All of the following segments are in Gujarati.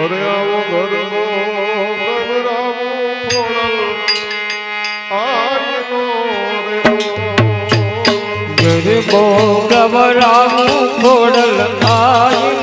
અરે આવો ગરબો ગબરાવો ખોડલ આજનો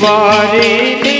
তোমারে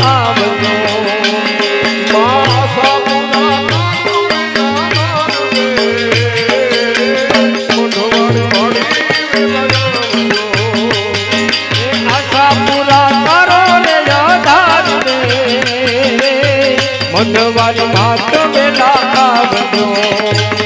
গো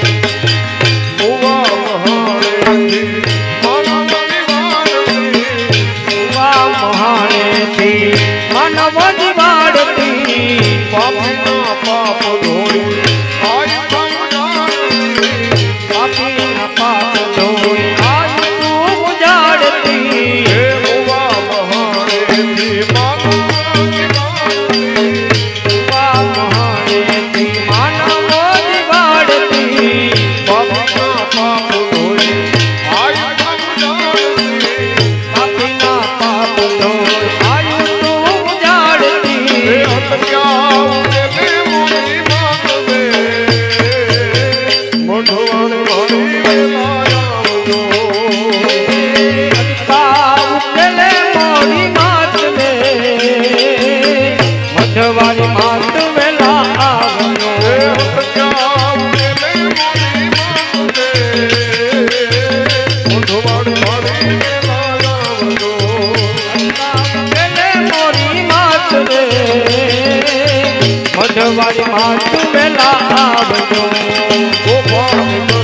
મારી માં તું વેલા આવજો ગોપાલ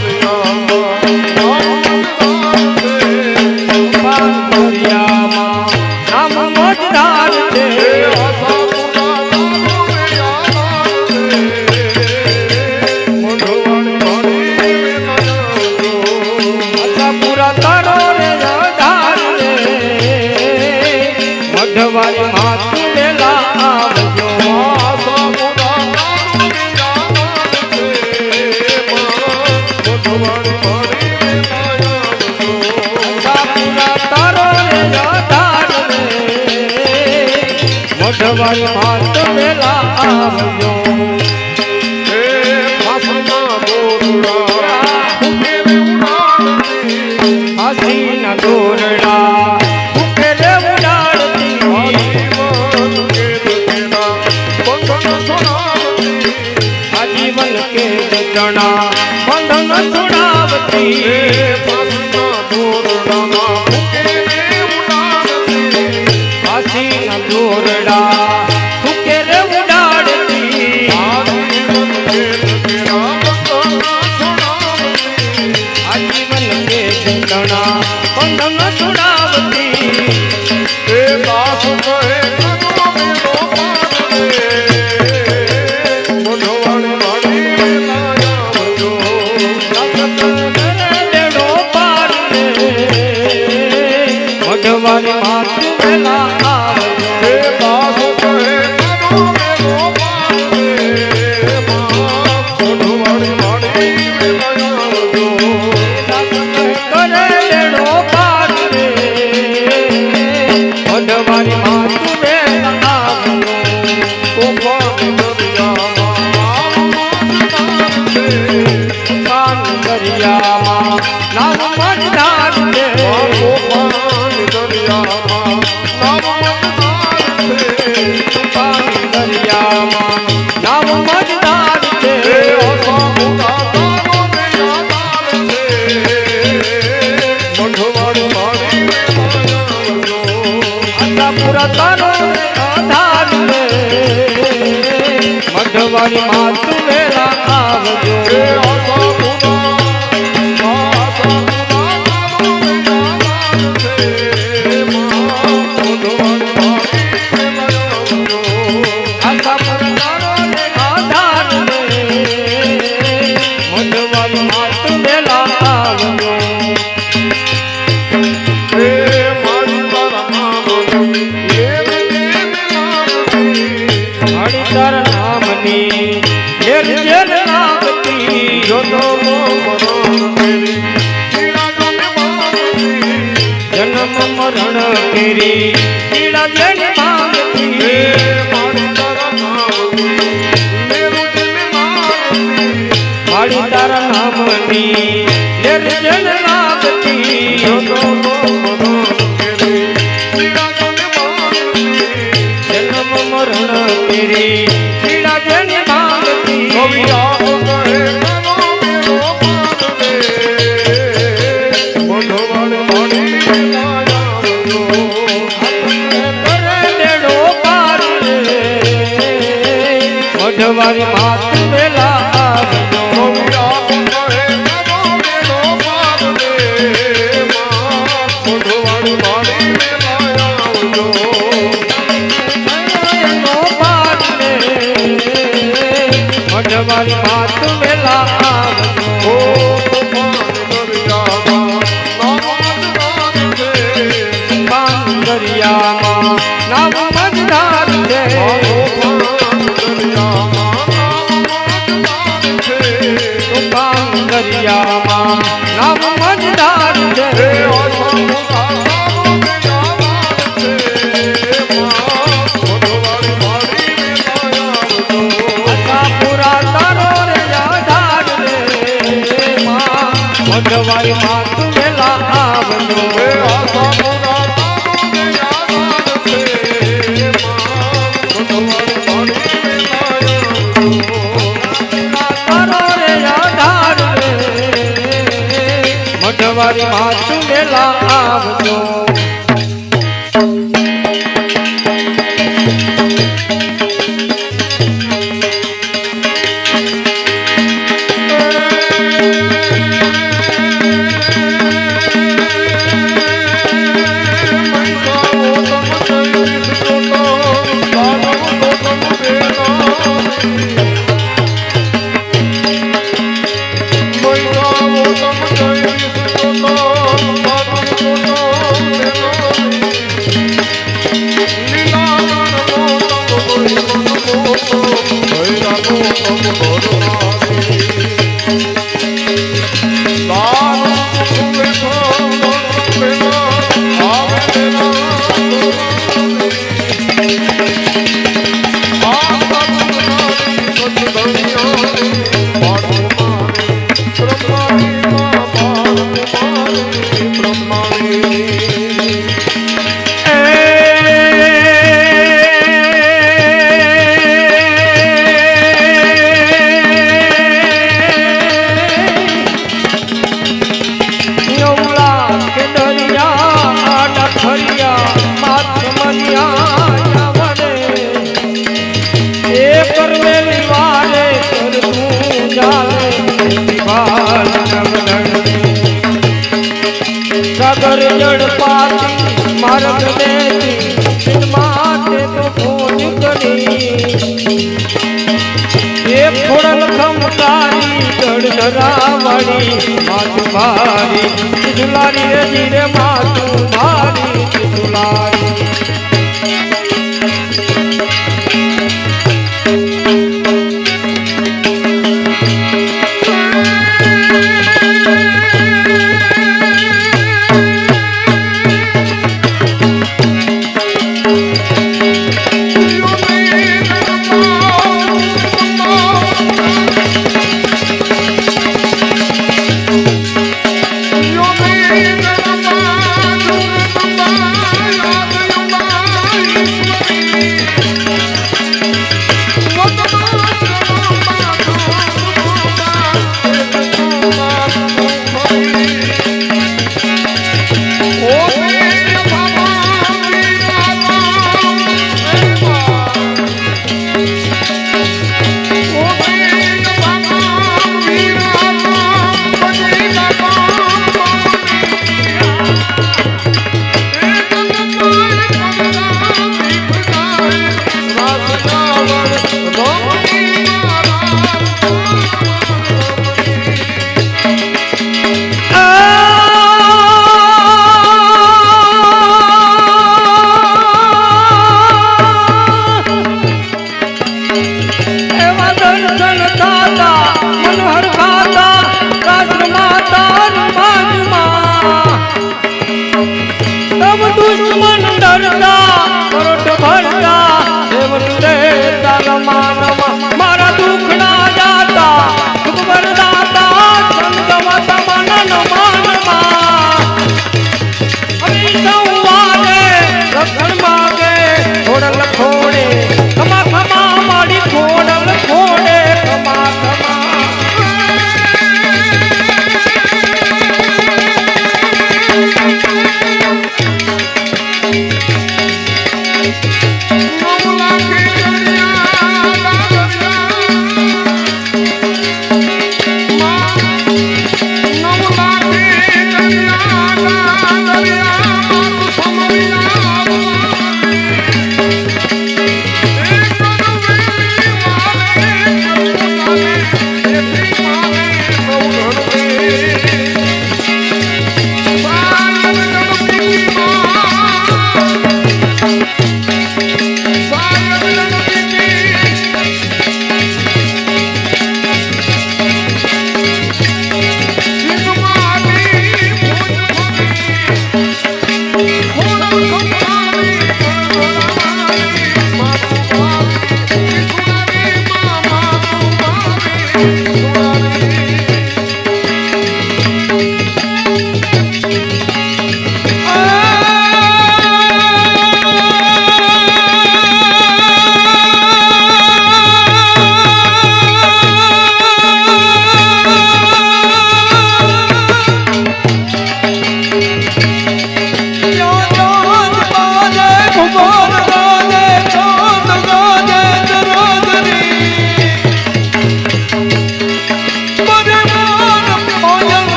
વાળી માત મેલા આવજો હે ફાસના દોરડા ઉકેલે ઉડાડતી. હસીના દોરડા ઉકેલે ઉડાડતી. જીવન કે તેના બંધન સુનાવતી આજીવન કે જણા બંધન સુનાવતી ભગવાન માત્ર મારી માત વેલા આવજો નામની નિર્જન નાગતી જન્મ મરણ તેરી પીડા જન નાગતી ગોવિયા મારી મારી માત વેલા આવજો દરિયામાં નામ મજદાર મારી માં પેલા આવજો મેલા આવજો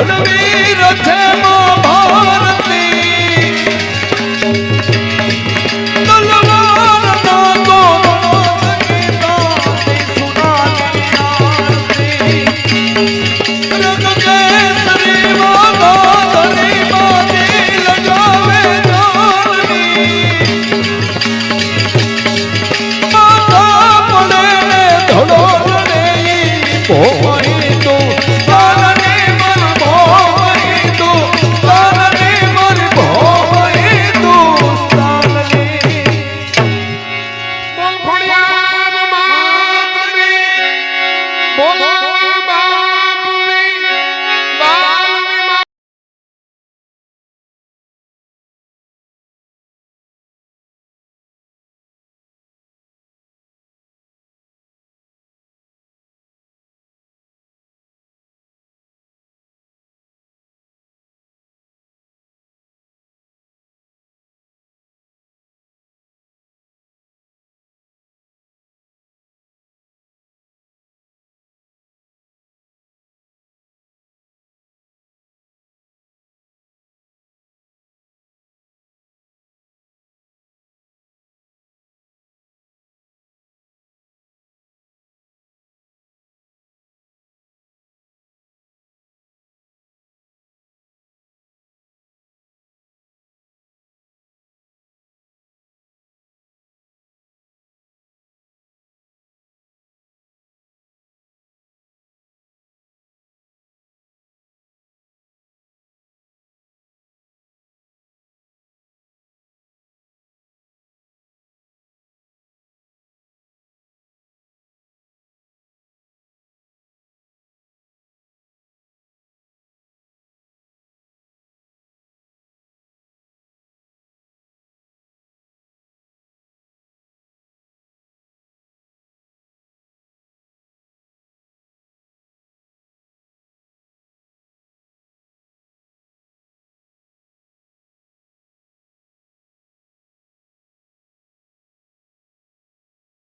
વીરો વીરો ભલવીર છે મો